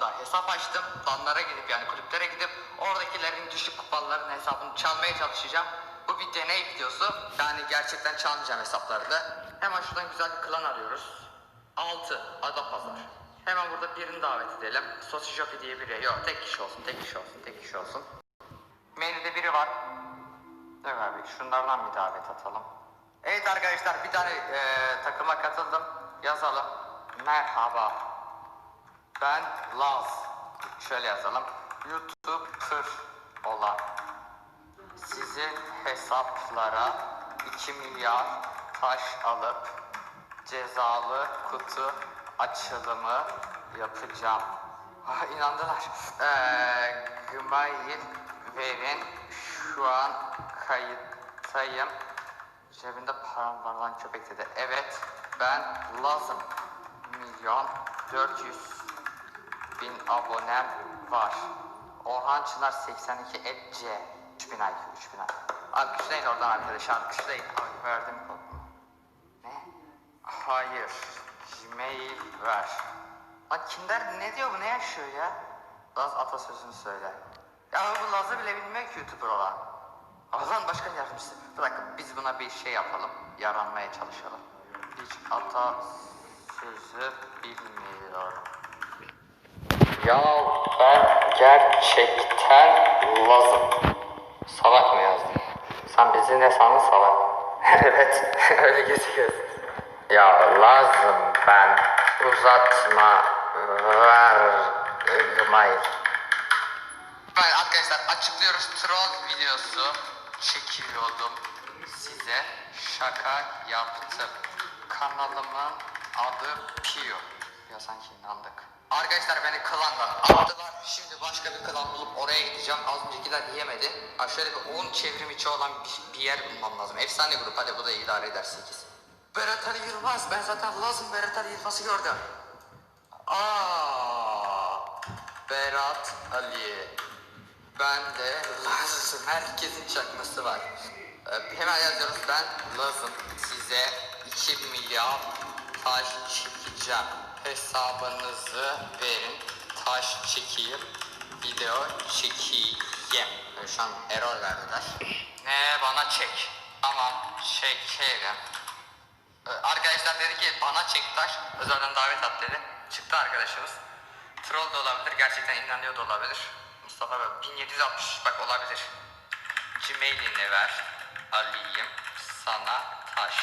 grubunda hesap açtım. Danlara gidip yani kulüplere gidip oradakilerin düşük kupaların hesabını çalmaya çalışacağım. Bu bir deney videosu. Yani gerçekten çalmayacağım hesaplarını. Hemen şuradan güzel bir klan arıyoruz. 6 Adapazar. Hemen burada birini davet edelim. Jockey diye biri. Yok tek kişi olsun, tek kişi olsun, tek kişi olsun. Menüde biri var. Dur abi şunlardan bir davet atalım. Evet arkadaşlar bir tane eee, takıma katıldım. Yazalım. Merhaba. Ben Laz. Şöyle yazalım. YouTuber olan sizin hesaplara 2 milyar taş alıp cezalı kutu açılımı yapacağım. Ah, inandılar. Ee, Gmail verin. Şu an kayıttayım. Cebinde param var lan köpek dedi. Evet ben lazım. Milyon 400 bin abonem var. Orhan Çınar 82 et C. 3000 IQ 3000 IQ. Alkışlayın oradan arkadaşlar alkışlayın. Ay, verdim kodunu. Ne? Hayır. Gmail ver. Lan Kinder ne diyor bu ne yaşıyor ya? Laz atasözünü söyle. Ya bu Laz'ı bile bilmiyor ki YouTuber olan. Allah'ın başkan yardımcısı. Dakika biz buna bir şey yapalım. Yaranmaya çalışalım. Hiç atasözü bilmiyorum. Ya ben gerçekten Laz'ım. Salak mı yazdın? Sen bizi ne sandın salak? evet öyle gözüküyor. Ya lazım ben uzatma ver Gmail. Evet arkadaşlar açıklıyoruz troll videosu çekiyordum size şaka yaptım. Kanalımın adı Pio. Ya sanki inandık. Arkadaşlar beni klandan attılar. Şimdi başka bir klan bulup oraya gideceğim. Az öncekiler yemedi. Ha şöyle bir 10 çevrim içi olan bir, bir yer bulmam lazım. Efsane grup hadi bu da idare eder 8. Berat Ali Yılmaz. Ben zaten lazım Berat Ali Yılmaz'ı gördüm. Aa, Berat Ali. Ben de Lazım. Herkesin çakması var. Ee, hemen yazıyoruz. Ben Lazım. Size 2 milyar taş çekeceğim. Hesabınızı verin. Taş çekeyim. Video çekeyim. Ee, Şu an error verdiler. Ne bana çek. Tamam çekerim. Ee, Arkadaşlar dedi ki bana çek taş. Özelden davet at dedi. Çıktı arkadaşımız. Troll da olabilir. Gerçekten inanıyor da olabilir. Mustafa Bey 1760 bak olabilir. Gmail'ini ver. Alayım sana taş.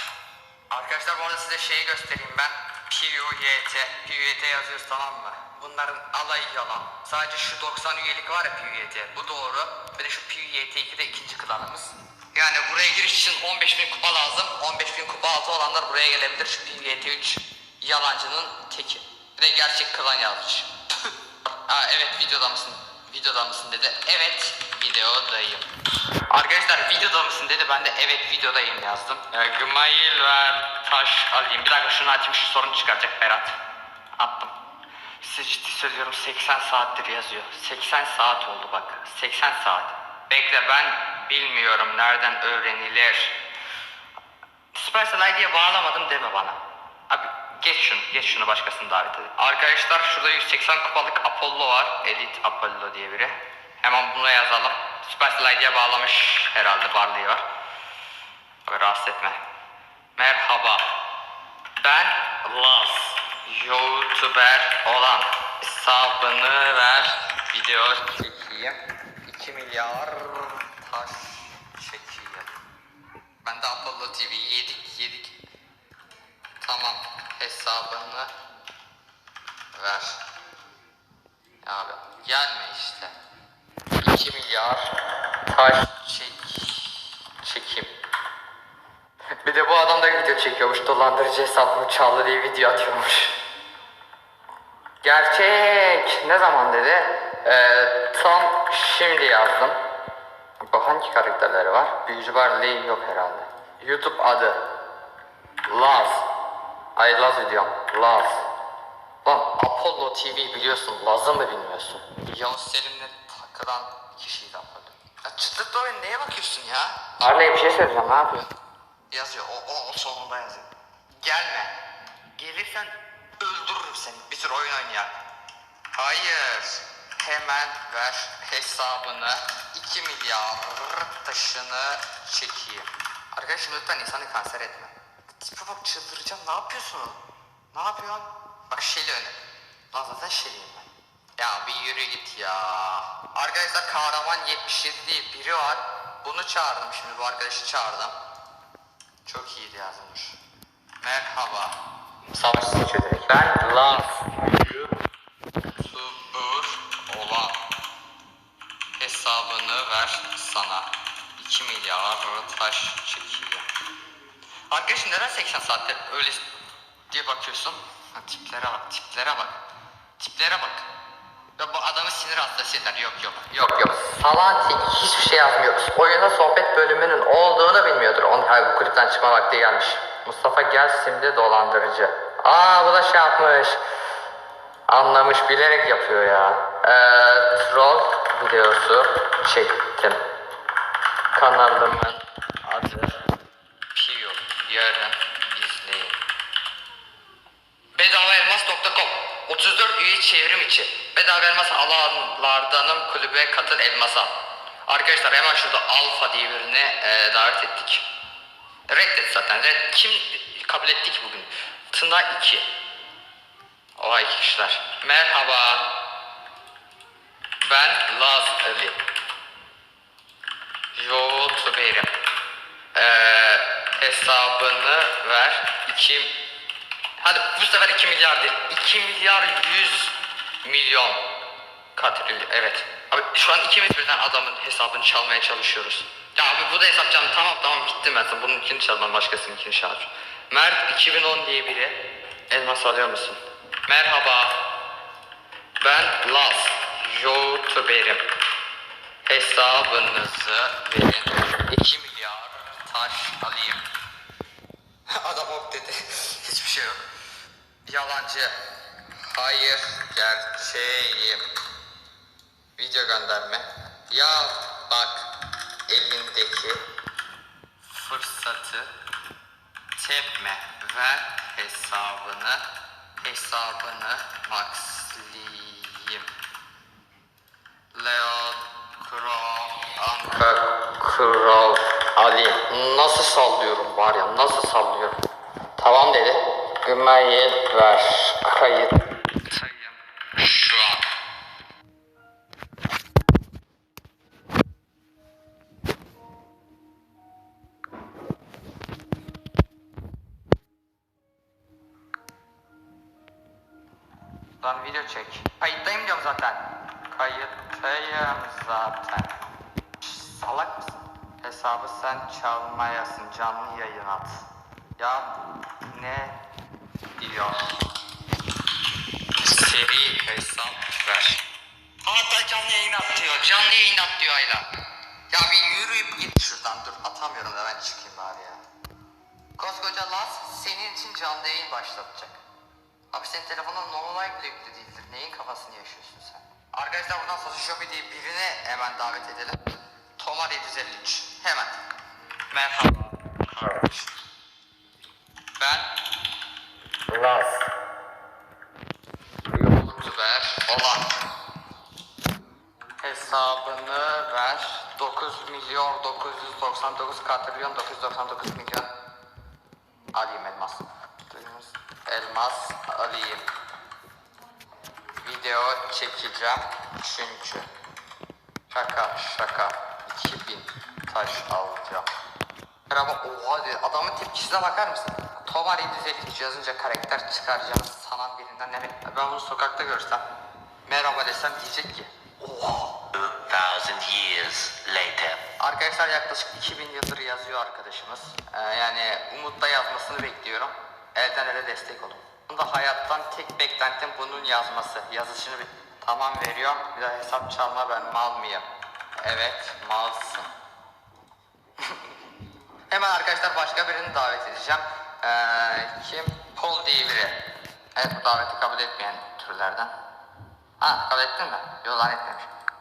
Arkadaşlar bu arada size şeyi göstereyim ben. PUYT. PUYT yazıyoruz tamam mı? Bunların alayı yalan. Sadece şu 90 üyelik var ya PUYT. Bu doğru. Bir de şu PUYT 2 de ikinci klanımız. Yani buraya giriş için 15 bin kupa lazım. 15 bin kupa altı olanlar buraya gelebilir. Şu PUYT 3 yalancının teki. Bir de gerçek klan yazmış. ha evet videoda mısın? Videoda mısın dedi. Evet videodayım. Arkadaşlar videoda mısın dedi. Ben de evet videodayım yazdım. E, Gmail ver taş alayım. Bir dakika şunu açayım şu sorun çıkaracak Berat. Attım. Size ciddi söylüyorum 80 saattir yazıyor. 80 saat oldu bak. 80 saat. Bekle ben bilmiyorum nereden öğrenilir. Supercell ID'ye bağlamadım deme bana. Abi geç şunu, geç şunu başkasını davet edin. Arkadaşlar şurada 180 kupalık Apollo var. Elite Apollo diye biri. Hemen bunu yazalım. Supercell ID'ye bağlamış herhalde varlığı var. Abi rahatsız etme. Merhaba. Ben Laz. YouTuber olan hesabını ver. Video çekeyim. 2 milyar taş çekeyim. Ben de Apollo TV yedik yedik. Tamam hesabını ver. Abi gelme işte. 2 milyar taş çek çekim. Bir de bu adam da video çekiyormuş. Dolandırıcı hesabımı çaldı diye video atıyormuş. Gerçek. Ne zaman dedi? Ee, tam şimdi yazdım. Bu hangi karakterleri var? Büyücü var, Lee yok herhalde. YouTube adı. Laz. Ay Laz diyorum. Laz. Lan Apollo TV biliyorsun. Laz'ı mı bilmiyorsun? Yavuz Selim'le takılan kişiydi Apollo. Ya çıtlıklı oyun neye bakıyorsun ya? Arla'ya bir şey söyleyeceğim. Ne yapıyorsun? Yazıyor. O, o, o sonunda yazıyor. Gelme. Gelirsen öldürürüm seni. Bir sürü oyun oynayan. Hayır. Hemen ver hesabını. 2 milyar taşını çekeyim. Arkadaşım lütfen insanı kanser etme. Tipe bak çıldıracağım. Ne yapıyorsun? Ne yapıyorsun? Bak şeli önü. Lan zaten şeliyim ben. Ya bir yürü git ya. Arkadaşlar kahraman 77 diye biri var. Bunu çağırdım şimdi bu arkadaşı çağırdım. Çok iyiydi yazılmış. Merhaba. Savaş seçiyor direkt. Ben Laz. YouTuber olan hesabını ver sana. 2 milyar taş çekeceğim. Arkadaşım neden 80 saatte öyle diye bakıyorsun? Ha, tiplere bak, tiplere bak. Tiplere bak. Ya bu adamı sinir hastası eder. Yok yok. Yok yok. Salati hiçbir şey yazmıyoruz. Oyuna sohbet bölümünün olduğunu bilmiyordur. Onun hayır bu kulüpten çıkma vakti gelmiş. Mustafa gel şimdi dolandırıcı. Aa bu da şey yapmış. Anlamış bilerek yapıyor ya. Ee, troll videosu çektim. Kanalımın adı Bedava elmas alanlardanım kulübe katıl elmas al. Arkadaşlar hemen şurada alfa diye birine e, davet ettik. Reddet zaten. Red, kim kabul etti ki bugün? Tına 2. Oha iki kişiler. Merhaba. Ben Laz Ali. YouTuber'im. Ee, hesabını ver. 2 Hadi bu sefer 2 milyar değil. 2 milyar 100 milyon katrilyon. Evet. Abi şu an ikimiz birden adamın hesabını çalmaya çalışıyoruz. Ya abi bu da hesap canım. Tamam tamam bittim ben sana. Bununkini çalmam başkasınınkini çağır. Mert 2010 diye biri. Elmas alıyor musun? Merhaba. Ben Laz. YouTuber'im. Hesabınızı verin. 2 milyar taş alayım. Adam ok dedi. Hiçbir şey yok. Yalancı. Hayır gerçeğim. Video gönderme. Ya bak elindeki fırsatı tepme. Ver hesabını. Hesabını maxliyim. Leo Crow Anka Crow Ali Nasıl sallıyorum var ya nasıl sallıyorum Tamam dedi Gmail ver kayıt Şu an Lan video çek. Kayıttayım diyorum zaten. Kayıttayım zaten. Şş, Salak mısın? Hesabı sen çalmayasın. Canlı yayın at. Ya ne diyor? Seri hesap ver. Hatta canlı yayın at diyor. Canlı yayın at diyor Ayla. Ya bir yürüyüp git şuradan dur. Atamıyorum da ben çıkayım bari ya. Koskoca Laz senin için canlı yayın başlatacak. Abi senin telefonun normal bile yüklü değildir. Neyin kafasını yaşıyorsun sen? Arkadaşlar buradan Photoshop diye birine hemen davet edelim. Tomar 753. Hemen. Merhaba. Kardeş. Ben Laz. Youtuber olan hesabını ver. 9 milyon 999 katrilyon 999 milyon alayım elmas. Elmas alayım. Video çekeceğim çünkü. Şaka şaka. 2000 taş alacağım. Merhaba oha diyor. Adamın tepkisine bakar mısın? Tomar 753 yazınca karakter çıkaracağını sanan birinden ne Ben bunu sokakta görsem merhaba desem diyecek ki oha 2000 years later. Arkadaşlar yaklaşık 2000 yıldır yazıyor arkadaşımız. Ee, yani umutla yazmasını bekliyorum. Elden ele destek olun. Bunda hayattan tek beklentim bunun yazması. Yazışını tamam veriyorum. Bir daha hesap çalma ben mal mıyım? Evet malsın. Hemen arkadaşlar başka birini davet edeceğim. Ee, kim? Paul diye biri. Evet bu daveti kabul etmeyen türlerden. Ha kabul ettin mi? Yok lan etmemiş.